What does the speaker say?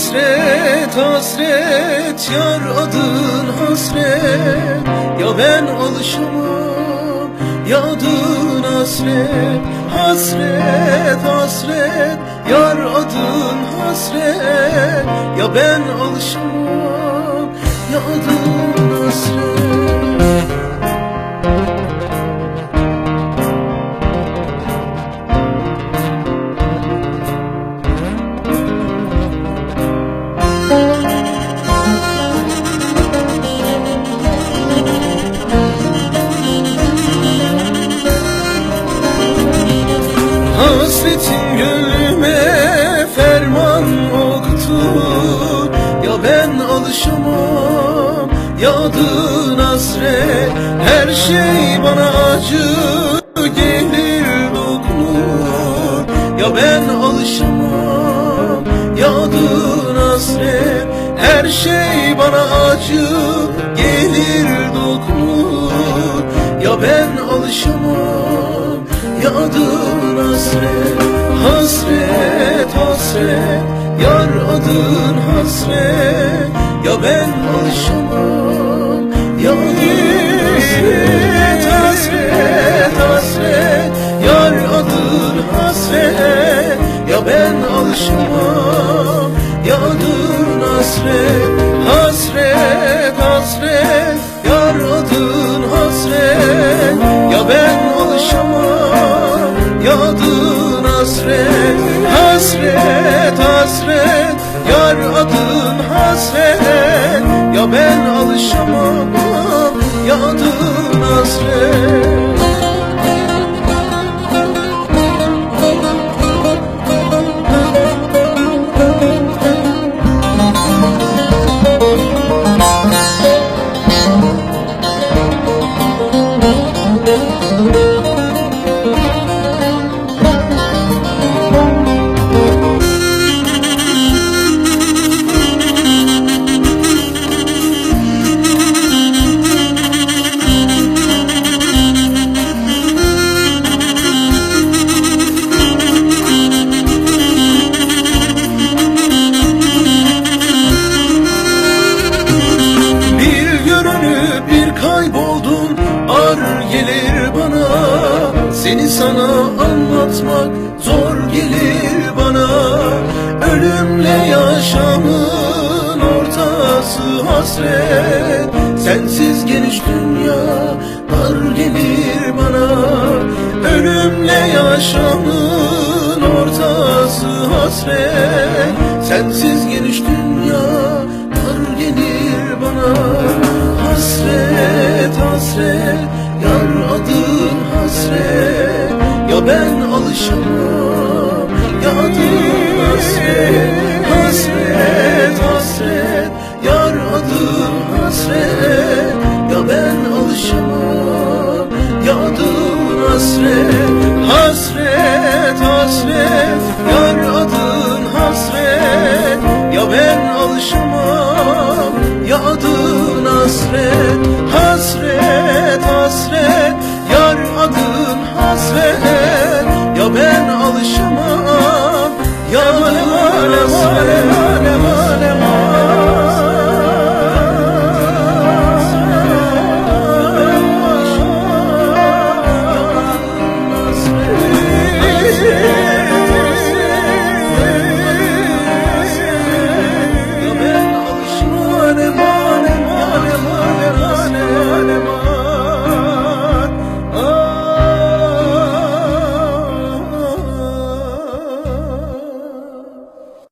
Hasret hasret yar adın hasret. Ya ben alışamam yadın hasret. Hasret hasret yar adın hasret. Ya ben alışamam yadın yadın hasret Her şey bana acı gelir dokunur. Ya ben alışamam yadın hasret Her şey bana acı gelir dokunur. Ya ben alışamam yadın hasret Hasret hasret. Yar adın hasret Ya ben alışamam yadın hasret Hasret hasret yar adın hasret. Ya ben alışamam yadın hasret Hasret hasret Ya ben alışamam yadın hasret Seni sana anlatmak Zor gelir bana. Ölümle yaşamın ortası hasret. Sensiz geniş dünya Dar gelir bana. Ölümle yaşamın ortası hasret hasret Hasret hasret. Yar adın hasret. Ya ben alışamam Ya adın hasret. Hasret hasret. Yar adın hasret. Ya ben alışamam Ya adın hasret